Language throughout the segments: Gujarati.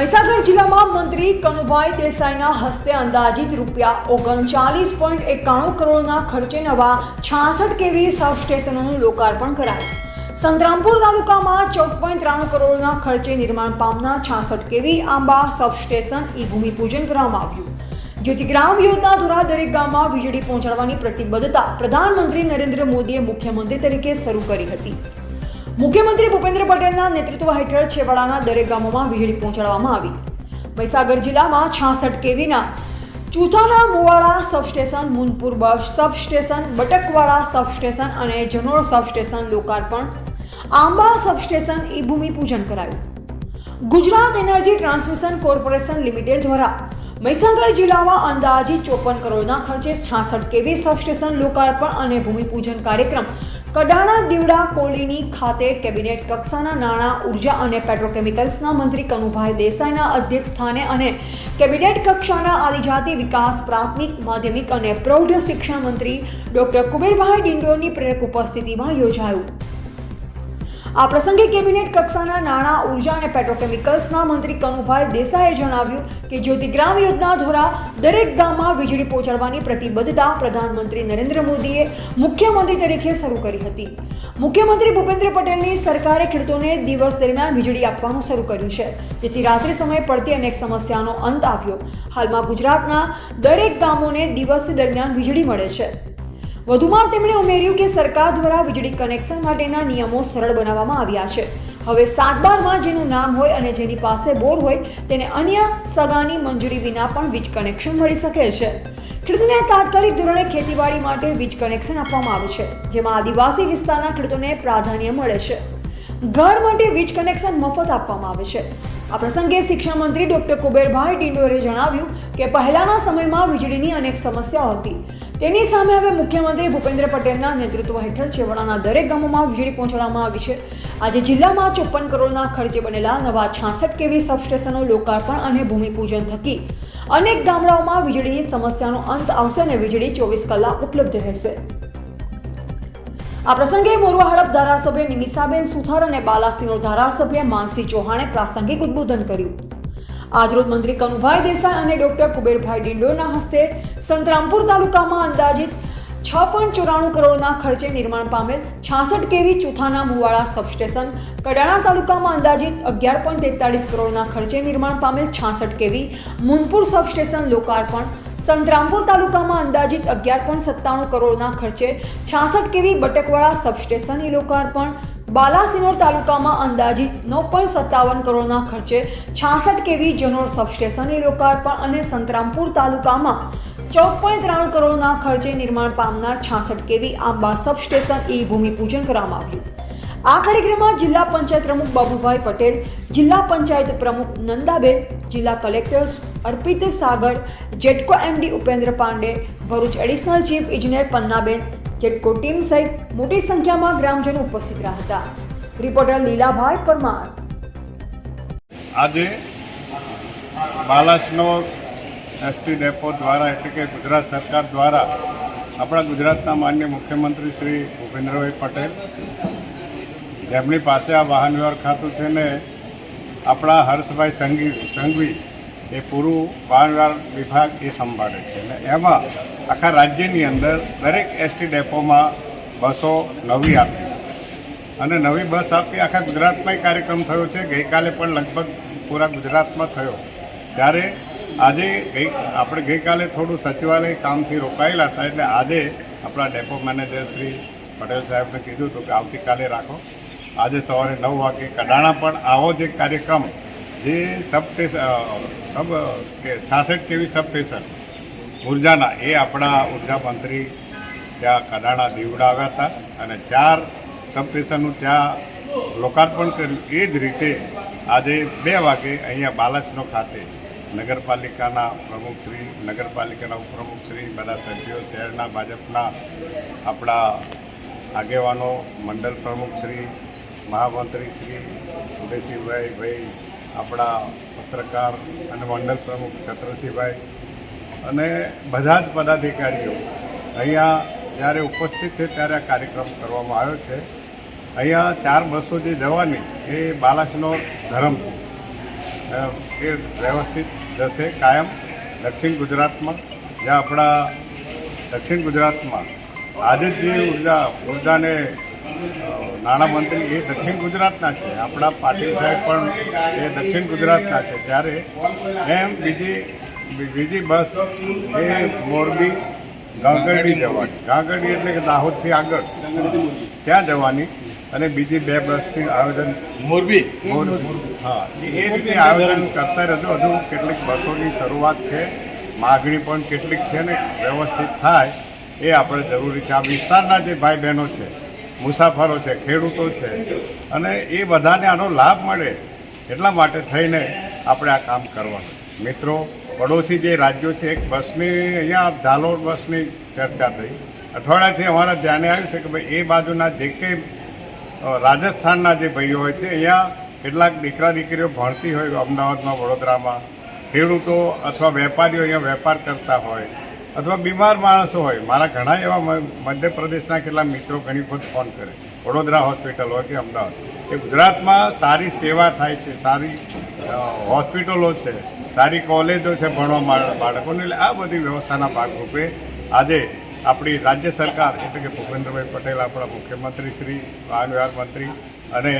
મહીસાગર જિલ્લામાં મંત્રી કનુભાઈ દેસાઈના હસ્તે અંદાજિત રૂપિયા ઓગણચાલીસ પોઈન્ટ એકાણું કરોડના ખર્ચે નવા છાસઠ કેવી સબસ્ટેશનોનું લોકાર્પણ કરાયું. સંતરામપુર તાલુકામાં ચૌદ પોઈન્ટ ત્રાણું કરોડના ખર્ચે નિર્માણ પામનાર છાસઠ કેવી આંબા સબસ્ટેશન ઈ ભૂમિપૂજન કરવામાં આવ્યું. જ્યોતિગ્રામ યોજના દ્વારા દરેક ગામમાં વીજળી પહોંચાડવાની પ્રતિબદ્ધતા પ્રધાનમંત્રી નરેન્દ્ર મોદીએ મુખ્યમંત્રી તરીકે શરૂ કરી હતી. મુખ્યમંત્રી ભૂપેન્દ્ર પટેલના નેતૃત્વ હેઠળ છેવાડાના દરેક ગામોમાં વીજળી પહોંચાડવામાં આવી. મહીસાગર જિલ્લામાં છાસઠ કેવીના, ચૂથાના મુવાડા સબસ્ટેશન, મુનપુર બસ સબસ્ટેશન, બટકવાડા સબસ્ટેશન અને જનોર સબસ્ટેશન લોકાર્પણ, આંબા સબસ્ટેશન એ ભૂમિપૂજન કરાયું. Gujarat energy transmission corporation limited દ્વારા મહીસાગર જિલ્લામાં અંદાજિત ચોપન કરોડના ખર્ચે છાસઠ કેવી સબસ્ટેશન લોકાર્પણ અને ભૂમિપૂજન કાર્યક્રમ કડાણા દીવડા કોલીની ખાતે કેબિનેટ કક્ષાના નાણાં, ઊર્જા અને પેટ્રોકેમિકલ્સના મંત્રી કનુભાઈ દેસાઈના અધ્યક્ષ સ્થાને અને કેબિનેટ કક્ષાના આદિજાતિ વિકાસ, પ્રાથમિક, માધ્યમિક અને પ્રૌઢ શિક્ષણ મંત્રી ડોક્ટર કુબેરભાઈ ડિંડોરની પ્રેરક ઉપસ્થિતિમાં યોજાયું. આ પ્રસંગે કેબિનેટ કક્ષાના નાણાં, ઊર્જા અને પેટ્રોકેમિકલ્સના મંત્રી કનુભાઈ દેસાઈએ જણાવ્યું કે જ્યોતિગ્રામ યોજના દ્વારા દરેક ગામમાં વીજળી પહોંચાડવાની પ્રતિબદ્ધતા પ્રધાનમંત્રી નરેન્દ્ર મોદીએ મુખ્યમંત્રી તરીકે શરૂ કરી હતી. મુખ્યમંત્રી ભૂપેન્દ્ર પટેલની સરકારે ખેડૂતોને દિવસ દરમિયાન વીજળી આપવાનું શરૂ કર્યું છે, જેથી રાત્રિ સમયે પડતી અનેક સમસ્યાનો અંત આવ્યો. હાલમાં ગુજરાતના દરેક ગામોને દિવસ દરમિયાન વીજળી મળે છે. વધુમાં તેમણે ઉમેર્યું કે સરકાર દ્વારા વીજળી કનેક્શન માટેના નિયમો સરળ બનાવવામાં આવ્યા છે. હવે સાત બારમાં જેનું નામ હોય અને જેની પાસે બોર હોય, તેને અન્ય સગાની મંજૂરી વિના પણ વીજ કનેક્શન મળી શકે છે. ખેડૂતોને તાત્કાલિક ધોરણે ખેતીવાડી માટે વીજ કનેક્શન આપવામાં આવે છે, જેમાં આદિવાસી વિસ્તારના ખેડૂતોને પ્રાધાન્ય મળે છે. ઘર માટે વીજ કનેક્શન મફત આપવામાં આવે છે. આ પ્રસંગે શિક્ષણ મંત્રી ડોક્ટર કુબેરભાઈ ડિંડોરે જણાવ્યું કે પહેલાના સમયમાં વીજળીની અનેક સમસ્યાઓ હતી. તેની સામે હવે મુખ્યમંત્રી ભૂપેન્દ્ર પટેલના નેતૃત્વ હેઠળ છેવાડાના દરેક ગામોમાં વીજળી પહોંચાડવામાં આવી છે. આજે જિલ્લામાં ચોપન કરોડના ખર્ચે બનેલા નવા છાસઠ કેવી સબસ્ટેશનો લોકાર્પણ અને ભૂમિપૂજન થકી અનેક ગામડાઓમાં વીજળીની સમસ્યાનો અંત આવશે અને વીજળી ચોવીસ કલાક ઉપલબ્ધ રહેશે. આ પ્રસંગે મોરવા હડપ ધારાસભ્ય નિમિષાબેન સુથાર અને બાલાસિનોર ધારાસભ્ય માનસી ચૌહાણે પ્રાસંગિક ઉદ્બોધન કર્યું. આજરોજ મંત્રી કનુભાઈ દેસાઈ અને ડોક્ટર કુબેરભાઈ ડિંડોના હસ્તે સંતરામપુર તાલુકામાં અંદાજિત છ પોઈન્ટ ચોરાણું કરોડના ખર્ચે નિર્માણ પામેલ છાસઠ કેવી ચુથાના મુવાડા સબસ્ટેશન, કડાણા તાલુકામાં અંદાજિત અગિયાર પોઈન્ટ તેતાળીસ કરોડના ખર્ચે નિર્માણ પામેલ છાસઠ કેવી, મુનપુર સબસ્ટેશન લોકાર્પણ સંતરામપુર તાલુકામાં અંદાજિત અગિયાર પોઈન્ટ સત્તાણું કરોડના ખર્ચે છાસઠ કેવી બટકવાળા સબસ્ટેશન ઈ લોકાર્પણ. બાલાસિનોર તાલુકામાં અંદાજિત નવ પોઈન્ટ સત્તાવન કરોડના ખર્ચે છાસઠ કેવી જનોર સબસ્ટેશન ઈ લોકાર્પણ અને સંતરામપુર તાલુકામાં ચૌદ પોઈન્ટ ત્રાણું કરોડના ખર્ચે નિર્માણ પામનાર છાસઠ કેવી આંબા સબસ્ટેશન એ ભૂમિપૂજન કરવામાં આવ્યું. આ કાર્યક્રમમાં જિલ્લા પંચાયત પ્રમુખ બાબુભાઈ પટેલ, જિલ્લા પંચાયત પ્રમુખ નંદાબેન, જિલ્લા collector Arpit Sagar, GETCO MD Upendra Pandey, Bharuch additional chief ઇજનેર પન્નાબેન, જેટકો ટીમ સહિત મોટી સંખ્યામાં ગ્રામજનો ઉપસ્થિત રહ્યા હતા. રિપોર્ટર લીલાભાઈ પરમાર. આજે બાલાસનો એસટી ડેપો દ્વારા એટલે કે ગુજરાત સરકાર દ્વારા આપણા ગુજરાતના માન્ય મુખ્યમંત્રી શ્રી ભૂપેન્દ્રભાઈ પટેલ જેમની પાસે આ વાહન વ્યવહાર ખાતું છે ને આપણા હર્ષભાઈ સંઘી સંઘવી એ પૂરું વાહનવ્યવહાર વિભાગ એ સંભાળે છે. અને એમાં આખા રાજ્યની અંદર દરેક એસટી ડેપોમાં બસો નવી આપી. અને નવી બસ આપી આખા ગુજરાતમાં કાર્યક્રમ થયો છે. ગઈકાલે પણ લગભગ પૂરા ગુજરાતમાં થયો. ત્યારે આજે ગઈ, આપણે ગઈકાલે થોડું સચિવાલય કામથી રોકાયેલા હતા. એટલે આજે આપણા ડેપો મેનેજર શ્રી પટેલ સાહેબને કીધું હતું કે આવતીકાલે રાખો. આજે સવારે નવ વાગે કડાણા પણ આવો જ કાર્યક્રમ જે સબ સબ છાસઠ કેવી સબ સ્ટેશન ઉર્જાના, એ આપણા ઊર્જા મંત્રી ત્યાં કડાણા દીવડા આવ્યા હતા અને ચાર સબસ્ટેશનનું ત્યાં લોકાર્પણ કર્યું. એ જ રીતે આજે બે વાગે અહીંયા બાલાસનો ખાતે નગરપાલિકાના પ્રમુખશ્રી નગરપાલિકાના ઉપપ્રમુખશ્રી બધા સભ્યો શહેરના, ભાજપના આપણા આગેવાનો, મંડળ પ્રમુખશ્રી મહામંત્રી શ્રી, ઉદયસિંહભાઈ, ભાઈ આપણા પત્રકાર અને મંડળ પ્રમુખ છત્રસિંહભાઈ અને બધા જ પદાધિકારીઓ અહીંયા જ્યારે ઉપસ્થિત છે ત્યારે આ કાર્યક્રમ કરવામાં આવ્યો છે. અહીંયા ચાર બસો જે જવાની એ બાલાસનો ધરમપુર એ વ્યવસ્થિત જશે કાયમ દક્ષિણ ગુજરાતમાં. જ્યાં આપણા દક્ષિણ ગુજરાતમાં આજે જે ઊર્જા, ઉર્જાને નાણામંત્રી એ દક્ષિણ ગુજરાતના છે. આપણા પાટીલ સાહેબ પણ એ દક્ષિણ ગુજરાતના છે. ત્યારે એમ બીજી બીજી બસ એ મોરબી ગાંગડી જવાની. ગાંગડી એટલે કે દાહોદથી આગળ. ત્યાં જવાની અને બીજી બે બસથી આયોજન મોરબી? હા એ રીતે આયોજન કરતા રહેજો. હજુ કેટલીક બસોની શરૂઆત છે. માગણી પણ કેટલીક છે ને વ્યવસ્થિત થાય એ આપણે જરૂરી છે. આ વિસ્તારના જે ભાઈ બહેનો છે મુસાફરો છે, ખેડૂતો છે. અને એ બધાને આનો લાભ મળે એટલા માટે થઈને આપણે આ કામ કરવાનું. મિત્રો, પડોશી જે રાજ્યો છે, એક બસની, અહીંયા ઝાલોર બસની ચર્ચા થઈ. અઠવાડિયાથી અમારા ધ્યાને આવ્યું છે કે ભાઈ એ બાજુના જે કંઈ રાજસ્થાનના જે ભાઈઓ હોય છે, અહીંયા કેટલાક દીકરા દીકરીઓ ભણતી હોય, અમદાવાદમાં, વડોદરામાં. ખેડૂતો અથવા વેપારીઓ અહીંયા વેપાર કરતા હોય. અથવા બીમાર માણસો હોય. મારા ઘણા એવા મધ્યપ્રદેશના કેટલા મિત્રો ઘણી વખત ફોન કરે. વડોદરા હોસ્પિટલ હોય કે અમદાવાદ. એ ગુજરાતમાં સારી સેવા થાય છે, સારી હોસ્પિટલો છે, સારી કોલેજો છે ભણવા બાળકોને એટલે આ બધી વ્યવસ્થાના ભાગરૂપે આજે આપણી રાજ્ય સરકાર એટલે કે ભૂપેન્દ્રભાઈ પટેલ, આપણા મુખ્યમંત્રી શ્રી વાહન વ્યવહાર મંત્રી અને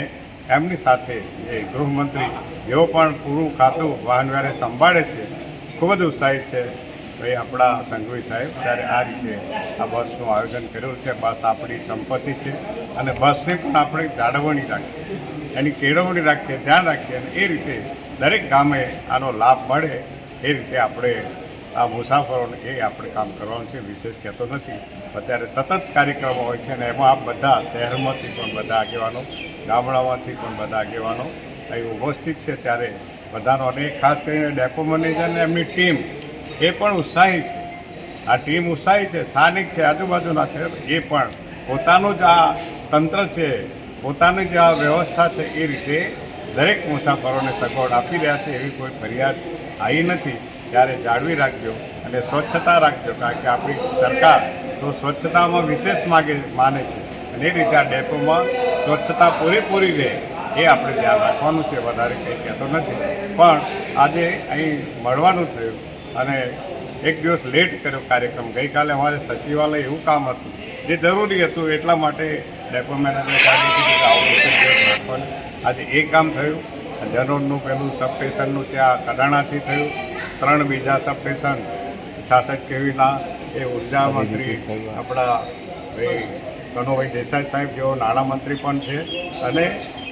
એમની સાથે એ ગૃહમંત્રી, જેઓ પણ પૂરું ખાતું વાહન વ્યવહારે સંભાળે છે, ખૂબ જ ઉત્સાહિત છે. ભાઈ, આપણા સંઘવી સાહેબ, ત્યારે આ રીતે આ બસનું આયોજન કર્યું છે. બસ આપણી સંપત્તિ છે અને બસને પણ આપણે જાળવણી રાખીએ. એની કેળવણી રાખીએ, ધ્યાન રાખીએ અને એ રીતે દરેક ગામે આનો લાભ મળે એ રીતે આપણે આ મુસાફરોને એ આપણે કામ કરવાનું છે. વિશેષ કહેતો નથી. અત્યારે સતત કાર્યક્રમો હોય છે અને એમાં આપ બધા શહેરમાંથી પણ બધા આગેવાનો, ગામડામાંથી પણ બધા આગેવાનો અહીં ઉપસ્થિત છે. ત્યારે બધાનો અને ખાસ કરીને ડેપો મેનેજર અને એમની ટીમ એ પણ ઉત્સાહી છે. આ ટીમ ઉત્સાહી છે, સ્થાનિક છે, આજુબાજુના છે, એ પણ. પોતાનું જ આ તંત્ર છે, પોતાની જે આ વ્યવસ્થા છે, એ રીતે દરેક મુસાફરોને સગવડ આપી રહ્યા છે, એવી કોઈ ફરિયાદ આવી નથી. ત્યારે જાળવી રાખજો અને સ્વચ્છતા રાખજો, કારણ કે આપણી સરકાર તો સ્વચ્છતામાં વિશેષ માગે, માને છે. અને એ રીતે આ ડેપોમાં સ્વચ્છતા પૂરેપૂરી રહે, એ આપણે ધ્યાન રાખવાનું છે. વધારે કંઈ કહેતો નથી. પણ આજે અહીં મળવાનું થયું. અને એક દિવસ લેટ કર્યો કાર્યક્રમ. ગઈકાલે અમારે સચિવાલય એવું કામ હતું જે જરૂરી હતું એટલા માટે ડેપો મેનેજર રાખવાનું. આજે એ કામ થયું. જનોરનું પેલું સબસ્ટેશનનું ત્યાં કડાણાથી થયું. ત્રણ બીજા સબસ્ટેશન છાસઠ કેવીના એ ઊર્જા મંત્રી આપણા ભાઈ કનુભાઈ દેસાઈ સાહેબ જેઓ નાણામંત્રી પણ છે. અને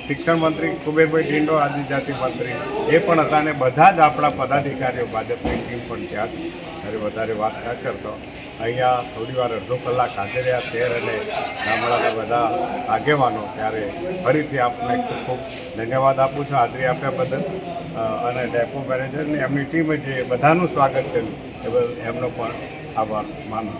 શિક્ષણ મંત્રી કુબેરભાઈ ડિંડો આદિજાતિ મંત્રી, એ પણ હતા અને બધા જ આપણા પદાધિકારીઓ ભાજપની ટીમ પણ ત્યાં હતી ત્યારે વધારે વાત ન કરતો. અહીંયા થોડી વાર અડધો કલાક હાજર શહેર અને ગામડાના બધા આગેવાનો ત્યારે ફરીથી આપને ખૂબ ખૂબ ધન્યવાદ આપું છું હાજરી આપ્યા બદલ. અને ડેપો મેનેજરને એમની ટીમે જે બધાનું સ્વાગત કર્યું, એ એમનો પણ આભાર માનું